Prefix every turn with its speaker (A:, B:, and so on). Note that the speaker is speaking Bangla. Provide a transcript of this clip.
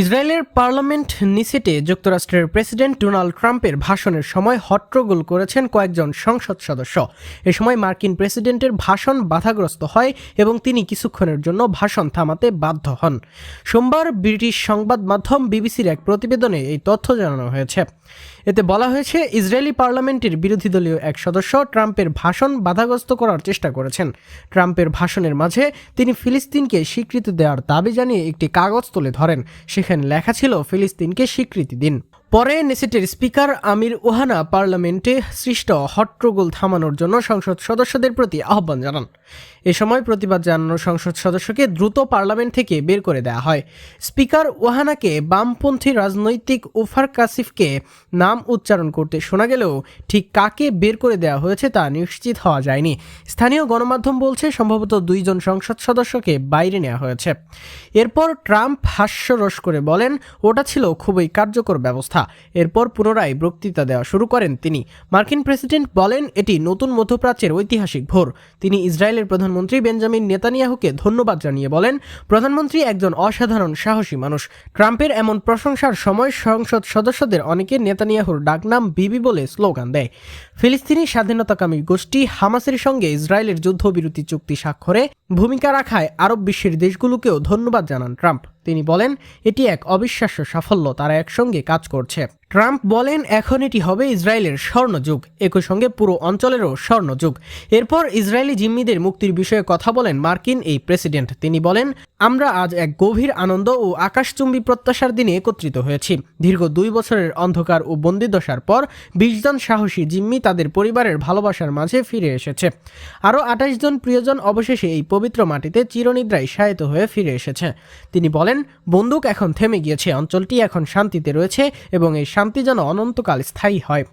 A: ইসরায়েলের পার্লামেন্ট নিসেটে যুক্তরাষ্ট্রের প্রেসিডেন্ট ডোনাল্ড ট্রাম্পের ভাষণের সময় হট্টগোল করেছেন কয়েকজন সংসদ সদস্য। এ সময় মার্কিন প্রেসিডেন্টের ভাষণ বাধাগ্রস্ত হয় এবং তিনি কিছুক্ষণের জন্য ভাষণ থামাতে বাধ্য হন। সোমবার ব্রিটিশ সংবাদ মাধ্যম বিবিসির এক প্রতিবেদনে এই তথ্য জানানো হয়েছে। এতে বলা হয়েছে, ইসরায়েলি পার্লামেন্টের বিরোধী দলীয় এক সদস্য ট্রাম্পের ভাষণ বাধাগ্রস্ত করার চেষ্টা করেছেন। ট্রাম্পের ভাষণের মাঝে তিনি ফিলিস্তিনকে স্বীকৃতি দেওয়ার দাবি জানিয়ে একটি কাগজ তুলে ধরেন। সেখানে লেখা ছিল ফিলিস্তিনকে স্বীকৃতি দিন। পরে নেসেটের স্পিকার আমির ওহানা পার্লামেন্টে সৃষ্ট হট্টগোল থামানোর জন্য সংসদ সদস্যদের প্রতি আহ্বান জানান। এ সময় প্রতিবাদ জানানো সংসদ সদস্যকে দ্রুত পার্লামেন্ট থেকে বের করে দেওয়া হয়। স্পিকার ওহানাকে বামপন্থী রাজনৈতিক উফার কাসিফকে নাম উচ্চারণ করতে শোনা গেলেও ঠিক কাকে বের করে দেওয়া হয়েছে তা নিশ্চিত হওয়া যায়নি। স্থানীয় গণমাধ্যম বলছে, সম্ভবত দুইজন সংসদ সদস্যকে বাইরে নেওয়া হয়েছে। এরপর ট্রাম্প হাস্যরস করে বলেন, ওটা ছিল খুবই কার্যকর ব্যবস্থা। এরপর পুনরায় বক্তৃতা দেওয়া শুরু করেন তিনি। মার্কিন প্রেসিডেন্ট বলেন, এটি নতুন মধ্যপ্রাচ্যের ঐতিহাসিক ভোর। তিনি ইসরায়েলের প্রধানমন্ত্রী বেঞ্জামিন নেতানিয়াহুকে ধন্যবাদ জানিয়ে বলেন, প্রধানমন্ত্রী একজন অসাধারণ সাহসী মানুষ। ট্রাম্পের এমন প্রশংসার সময় সংসদ সদস্যদের অনেকে নেতানিয়াহুর ডাকনাম বিবি বলে স্লোগান দেয়। ফিলিস্তিনি স্বাধীনতাকামী গোষ্ঠী হামাসের সঙ্গে ইসরায়েলের যুদ্ধবিরতি চুক্তি স্বাক্ষরে ভূমিকা রাখায় আরব বিশ্বের দেশগুলোকেও ধন্যবাদ জানান ট্রাম্প। তিনি বলেন এটি এক অবিশ্বাস্য সাফল্য তারা একসঙ্গে কাজ করছে। ট্রাম্প বলেন, এখন এটি হবে ইসরায়েলের স্বর্ণযুগ। একই সঙ্গে পুরো অঞ্চলেরও স্বর্ণযুগ। এরপর ইসরায়েলি জিম্মিদের মুক্তির বিষয়ে কথা বলেন মার্কিন এই প্রেসিডেন্ট। তিনি বলেন, আমরা আজ এক গভীর আনন্দ ও আকাশচুম্বী প্রত্যাশার দিনে একত্রিত হয়েছি। দীর্ঘ দুই বছরের অন্ধকার ও বন্দিদশার পর বিশ জন সাহসী জিম্মি তাদের পরিবারের ভালোবাসার মাঝে ফিরে এসেছে। আরও আঠাশ জন প্রিয়জন অবশেষে এই পবিত্র মাটিতে চিরনিদ্রায় শায়িত হয়ে ফিরে এসেছে। তিনি বলেন, বন্দুক এখন থেমে গিয়েছে। অঞ্চলটি এখন শান্তিতে রয়েছে এবং এই শান্তি যেন অনন্তকাল স্থায়ী হয়।